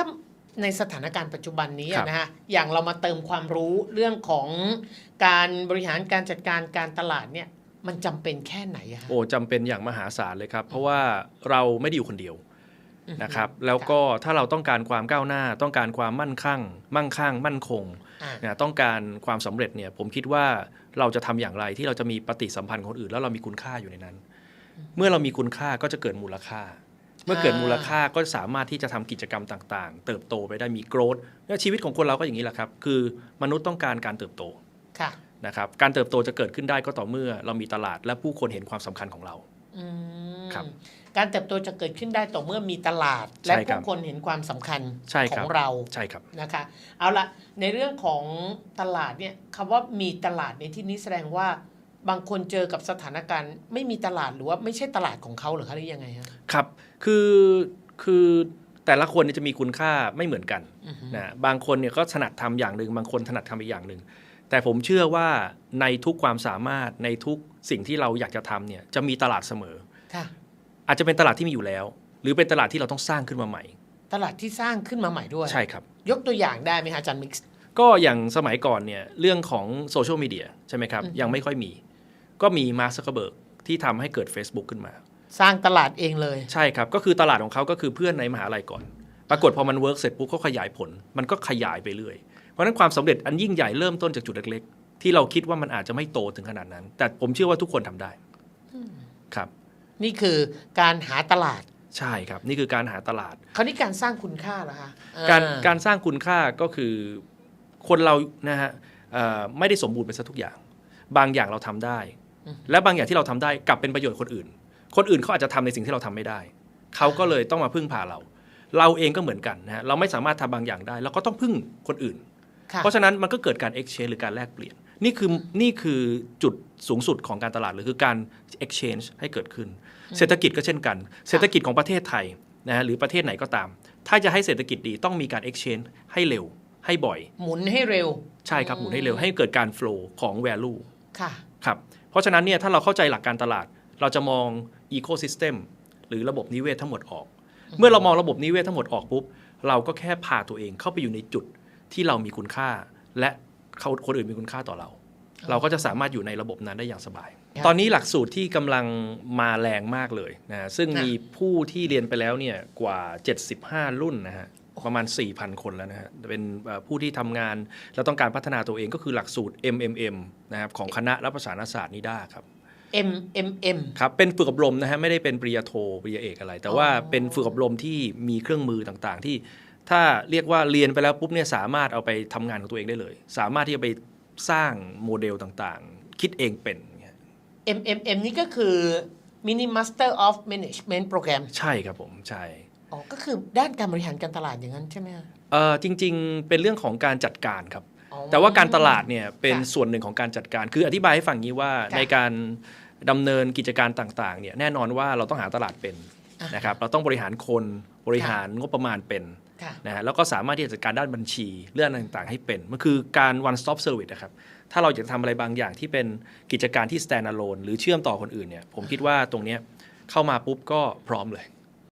ถ้าในสถานการณ์ปัจจุบันนี้ครัอะบนะฮะอย่างเรามาเติมความรู้เรื่องของการบริหารการจัดการการตลาดเนี่ยมันจำเป็นแค่ไหนอะฮะ โอ้จำเป็นอย่างมหาศาลเลยครับ เพราะว่าเราไม่ได้อยู่คนเดียวอือฮึนะครับ แล้วก็ถ้าเราต้องการความก้าวหน้า ต้องการความมั่นคั่ง มั่งคั่ง มั่นคงอ่านะต้องการความสำเร็จเนี่ย ผมคิดว่าเราจะทำอย่างไรที่เราจะมีปฏิสัมพันธ์กับคนอื่น แล้วเรามีคุณค่าอยู่ในนั้น เมื่อเรามีคุณค่าก็จะเกิดมูลค่า เมื่อเกิดมูลค่าก็สามารถที่จะทำกิจกรรมต่างๆ เติบโตไปได้มีโกรธและชีวิตของคนเราก็อย่างนี้แหละครับ คือมนุษย์ต้องการการเติบโตค่ะนะครับการเติบโตจะเกิดขึ้นได้ก็ต่อเมื่อเรามีตลาดและผู้คนเห็นความสำคัญของเราอืมครับการเติบโตจะเกิดขึ้นได้ต่อเมื่อมีตลาด และใช่ครัผู้บคนเห็นความสำคัญใช่คขรัอบงเราใช่ครับนะคะเอาละในเรื่องของตลาดเนี่ยคำว่ามีตลาดในที่นี้แสดงว่า บางคนเจอกับสถานการณ์ไม่มีตลาดหรือว่าไม่ใช่ตลาดของเขาหรือคะหรือยังไงฮะครับ คือคือแต่ละคนเนี่ยจะมีคุณค่าไม่เหมือนกันอือฮึนะบางคนเนี่ยก็ถนัดทำอย่างหนึ่งบางคนถนัดทำอีกอย่างหนึ่งแต่ผมเชื่อว่าในทุกความสามารถในทุกสิ่งที่เราอยากจะทำเนี่ยจะมีตลาดเสมอค่ะอาจจะเป็นตลาดที่มีอยู่แล้ว หรือเป็นตลาดที่เราต้องสร้างขึ้นมาใหม่ ตลาดที่สร้างขึ้นมาใหม่ด้วยใช่ครับ ยกตัวอย่างได้ไหมฮะอาจารย์มิกซ์ก็อย่างสมัยก่อนเนี่ยเรื่องของโซเชียลมีเดียใช่ไหมครับอือฮึยังไม่ค่อยมี ก็มีมาร์คซักเบิร์กที่ทำให้เกิด Facebook ขึ้นมา สร้างตลาดเองเลยใช่ครับ ก็คือตลาดของเขาก็คือเพื่อนในมหาลัยก่อน ปรากฏพอมันเวิร์กเสร็จปุ๊บเขาขยายผล มันก็ขยายไปเรื่อย เพราะฉะนั้นความสำเร็จอันยิ่งใหญ่เริ่มต้นจากจุดเล็กๆ ที่เราคิดว่ามันอาจจะไม่โตถึงขนาดนั้น แต่ผมเชื่อว่าทุกคนทำได้ครับ นี่คือการหาตลาดใช่ครับ นี่คือการหาตลาดคราวนี้การสร้างคุณค่าล่ะคะการอ่การสร้างคุณค่าก็คือคนเรานะฮะเอ่อไม่ได้สมบูรณ์ไปซะทุกอย่าง บางอย่างเราทำได้ และบางอย่างที่เราทำได้กลับเป็นประโยชน์คนอื่น คนอื่นเขาอาจจะทำในสิ่งที่เราทำไม่ได้ เขาก็เลยต้องมาพึ่งพาเรา เราเองก็เหมือนกันนะฮะเราไม่สามารถทำบางอย่างได้เราก็ต้องพึ่งคนอื่นค่ะเพราะฉะนั้นมันก็เกิดการ exchange หรือการแลกเปลี่ยน นี่คือนี่คือจุดสูงสุดของการตลาดหรือคือการ exchange ให้เกิดขึ้น เศรษฐกิจก็เช่นกัน เศรษฐกิจของประเทศไทยนะฮะหรือประเทศไหนก็ตาม ถ้าจะให้เศรษฐกิจดีต้องมีการ exchange ให้เร็วให้บ่อย หมุนให้เร็ว ใช่ครับหมุนให้เร็วให้เกิดการ flow ของ value ค่ะครับ เพราะฉะนั้นเนี่ยถ้าเราเข้าใจหลักการตลาด เราจะมอง ecosystem หรือระบบนิเวศทั้งหมดออก เมื่อเรามองระบบนิเวศทั้งหมดออกปุ๊บเราก็แค่พาตัวเองเข้าไปอยู่ในจุดที่เรามีคุณค่า และเขาคนอื่นมีคุณค่าต่อเรา เราก็จะสามารถอยู่ในระบบนั้นได้อย่างสบายครับตอนนี้หลักสูตรที่กำลังมาแรงมากเลยนะซึ่งค่ะมีผู้ที่เรียนไปแล้วเนี่ยกว่า 75 รุ่นนะฮะประมาณ 4,000 คนแล้วนะฮะ เป็นเอ่อผู้ที่ทำงาน แล้วต้องการพัฒนาตัวเองก็คือหลักสูตร MMM นะครับของคณะรัฐประศาสนศาสตร์นิด้าครับ M M M ครับเป็นฝึกอบรมนะฮะไม่ได้เป็นปริญญาโทปริญญาเอกอะไร แต่ว่าอ๋อเป็นฝึกอบรมที่มีเครื่องมือต่างๆ ที่ถ้าเรียกว่าเรียนไปแล้วปุ๊บเนี่ยสามารถเอาไปทำงานของตัวเองได้เลย สามารถที่จะไปสร้างโมเดลต่างๆ คิดเองเป็นอย่างเงี้ย M M M นี่ก็คือ Mini Master of Management Program ใช่ครับผมใช่ อ๋อก็คือด้านการบริหารการตลาดอย่างนั้นใช่ไหมคะเอ่อจริง ๆ เป็นเรื่องของการจัดการครับ อ๋อ แต่ว่าการตลาดเนี่ยเป็นค่ะส่วนหนึ่งของการจัดการ คืออธิบายให้ฟังงี้ว่าค่ะในการดำเนินกิจการต่างๆเนี่ยแน่นอนว่าเราต้องหาตลาดเป็นอ่านะครับเราต้องบริหารคนบริหารงบประมาณเป็นค่ะนะฮะแล้วก็สามารถที่จะจัดการด้านบัญชีเรื่องต่างๆ ให้เป็น มันคือการ one stop service นะครับถ้าเราอยากจะทำอะไรบางอย่างที่เป็นกิจการที่ stand alone หรือเชื่อมต่อคนอื่นเนี่ยผมคิดว่าตรงเนี้ยเข้ามาปุ๊บก็พร้อมเลย